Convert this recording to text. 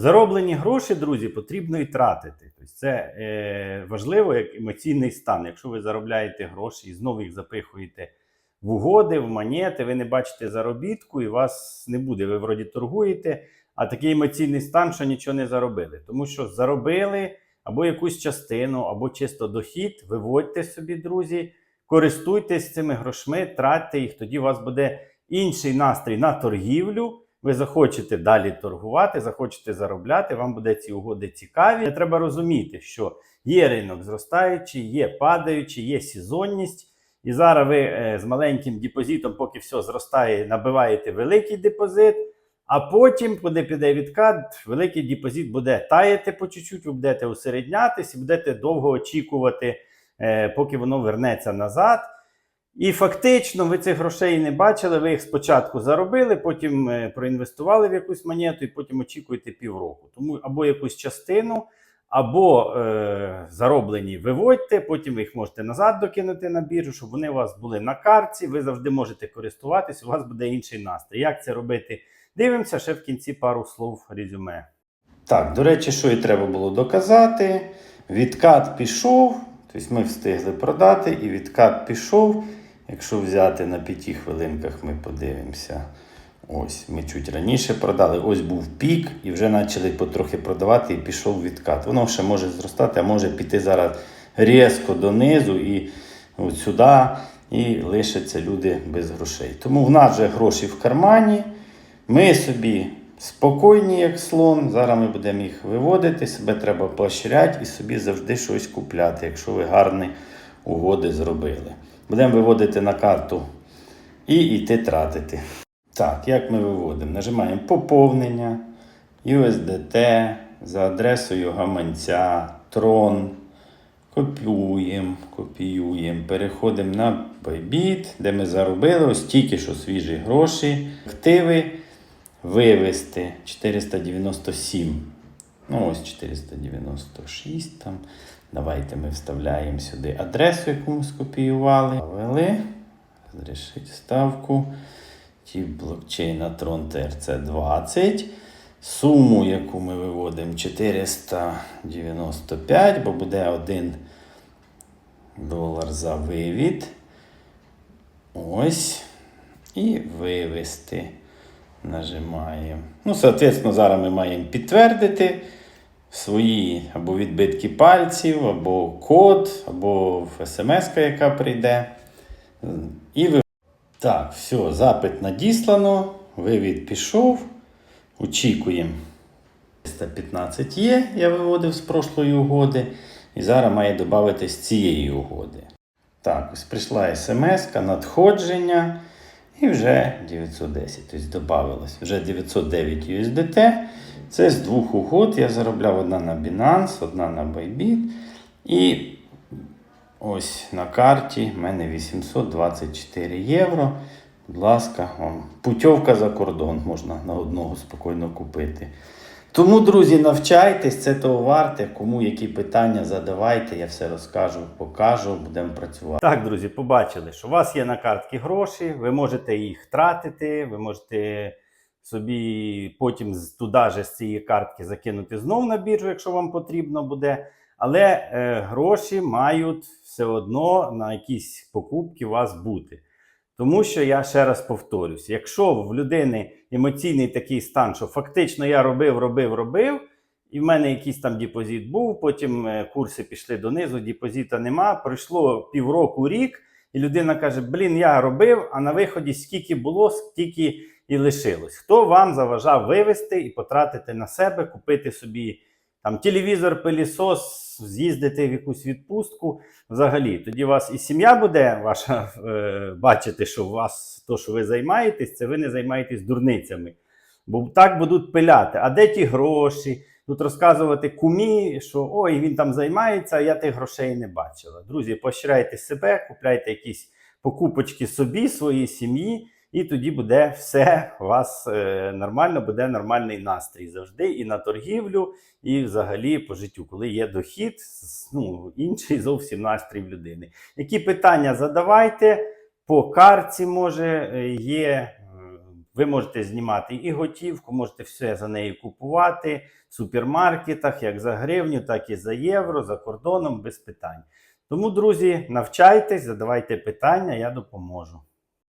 Зароблені гроші, друзі, потрібно і тратити. Тобто це е, важливо як емоційний стан. Якщо ви заробляєте гроші і знову їх запихуєте в угоди, в монети, ви не бачите заробітку і вас не буде. Ви вроді торгуєте, а такий емоційний стан, що нічого не заробили. Тому що заробили або якусь частину, або чисто дохід, виводьте собі, друзі, користуйтесь цими грошми, тратьте їх, тоді у вас буде інший настрій на торгівлю. Ви захочете далі торгувати, захочете заробляти, вам буде ці угоди цікаві. Треба розуміти, що є ринок зростаючий, є падаючий, є сезонність. І зараз ви е, з маленьким депозитом, поки все зростає, набиваєте великий депозит, а потім, куди піде відкат, великий депозит буде таяти по чуть-чуть, ви будете усереднятись і будете довго очікувати, е, поки воно вернеться назад. І фактично ви цих грошей не бачили, ви їх спочатку заробили, потім е, проінвестували в якусь монету і потім очікуєте півроку. Тому або якусь частину, або е, зароблені виводьте, потім ви їх можете назад докинути на біржу, щоб вони у вас були на картці, ви завжди можете користуватись, у вас буде інший настрій. Як це робити? Дивимося ще в кінці пару слов резюме. Так, до речі, що і треба було доказати. Відкат пішов, тобто ми встигли продати, і відкат пішов. Якщо взяти на п'яти хвилинках, ми подивимося. Ось, ми чуть раніше продали. Ось був пік, і вже почали потрохи продавати, і пішов відкат. Воно ще може зростати, а може піти зараз різко донизу і от сюди, і лишаться люди без грошей. Тому в нас вже гроші в кармані. Ми собі спокійні, як слон. Зараз ми будемо їх виводити, себе треба поощряти і собі завжди щось купляти, якщо ви гарні угоди зробили. Будемо виводити на карту і йти тратити. Так, як ми виводимо? Нажимаємо поповнення, USDT за адресою гаманця, трон. Копіюємо, копіюємо, переходимо на Bybit, де ми заробили ось тільки що свіжі гроші. Активи вивести 497. Ну, ось 496 там. Давайте ми вставляємо сюди адресу, яку ми скопіювали. Ввели. Розрішити ставку. Тип блокчейна Tron TRC 20. Суму, яку ми виводимо 495, бо буде 1 долар за вивід. Ось. І вивести. Нажимаємо. Ну, соответственно, зараз ми маємо підтвердити свої або відбитки пальців, або код, або смс, яка прийде. І ви... Так, все, запит надіслано, вивід пішов. Очікуємо. 315 є, я виводив з прошлої угоди. І зараз має додати з цієї угоди. Так, ось прийшла смс, надходження. І вже 910. Тобто додавалось. Вже 909 USDT. Це з двох угод. Я заробляв одна на Binance, одна на Bybit. І ось на карті в мене 824 євро. Будь ласка, вам путівка за кордон можна на одного спокійно купити. Тому, друзі, навчайтесь, це того варте. Кому які питання задавайте, я все розкажу, покажу, будемо працювати. Так, друзі, побачили, що у вас є на картці гроші, ви можете їх тратити, ви можете собі потім туди же з цієї картки закинути знов на біржу, якщо вам потрібно буде. Але е, гроші мають все одно на якісь покупки у вас бути. Тому що я ще раз повторюсь: якщо в людини емоційний такий стан, що фактично я робив, робив, робив, і в мене якийсь там депозит був, потім е, курси пішли донизу, депозита нема. Пройшло півроку, рік, і людина каже: Блін, я робив, а на виході скільки було, стільки і лишилось. Хто вам заважав вивести і потратити на себе, купити собі там телевізор, пилісос, з'їздити в якусь відпустку взагалі. Тоді вас і сім'я буде ваша е, бачити, що у вас то, що ви займаєтесь, це ви не займаєтесь дурницями. Бо так будуть пиляти. А де ті гроші? Тут розказувати кумі, що ой, він там займається, а я тих грошей не бачила. Друзі, поощряйте себе, купляйте якісь покупочки собі, своїй сім'ї, і тоді буде все у вас е, нормально, буде нормальний настрій завжди і на торгівлю, і взагалі по життю, коли є дохід, ну, інший зовсім настрій в людини. Які питання задавайте? По карті, може, е, є. е, ви можете знімати і готівку, можете все за нею купувати в супермаркетах, як за гривню, так і за євро, за кордоном без питань. Тому, друзі, навчайтесь, задавайте питання, я допоможу.